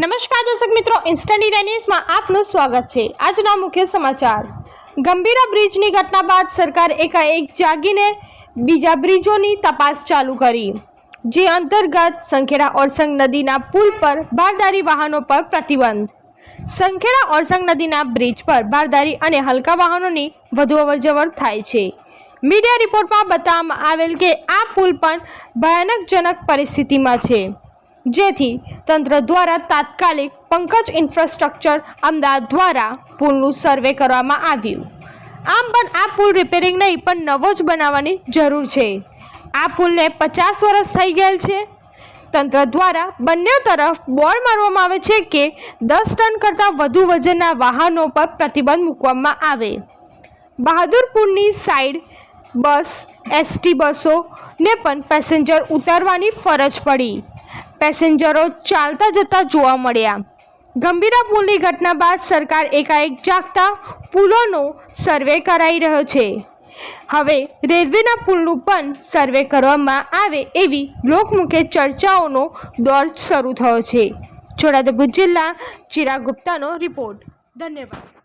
નમસ્કાર દર્શક મિત્રો ઇન્સ્ટન્ટ ઇન્ડિયા આપનું સ્વાગત છે. આજના મુખ્ય સમાચાર. ગંભીરા બ્રિજની ઘટના બાદ સરકાર એકાએક જાગીને બીજા બ્રિજોની તપાસ ચાલુ કરી. જે અંતર્ગત સંખેડા ઓરસંગ નદીના પુલ પર બારદારી વાહનો પર પ્રતિબંધ. સંખેડા ઓરસંગ નદીના બ્રિજ પર બારદારી અને હલકા વાહનોની વધુ અવરજવર થાય છે. મીડિયા રિપોર્ટમાં બતાવવામાં આવેલ કે આ પુલ પણ ભયાનકજનક પરિસ્થિતિમાં છે. જેથી તંત્ર દ્વારા તાત્કાલિક પંકજ ઇન્ફ્રાસ્ટ્રક્ચર અમદાવાદ દ્વારા પુલનું સર્વે કરવામાં આવ્યું. આમ પણ આ પુલ રિપેરિંગ નહીં, પણ નવો જ બનાવવાની જરૂર છે. આ પુલને પચાસ વર્ષ થઈ ગયેલ છે. તંત્ર દ્વારા બંને તરફ બોર્ડ મારવામાં આવે છે કે દસ ટન કરતાં વધુ વજનના વાહનો પર પ્રતિબંધ મૂકવામાં આવે. બહાદુરપુરની સાઈડ બસ, એસટી બસોને પણ પેસેન્જર ઉતારવાની ફરજ પડી. પેસેન્જરો ચાલતા જતા જોવા મળ્યા. ગંભીરા પુલની ઘટના બાદ સરકાર એકાએક જાગતા પુલોનો સર્વે કરાઈ રહ્યો છે. હવે રેલવેના પુલનું પણ સર્વે કરવામાં આવે એવી લોકમુખે ચર્ચાઓનો દોર શરૂ થયો છે. છોટાઉદેપુર જિલ્લા ચિરાગ ગુપ્તાનો રિપોર્ટ. ધન્યવાદ.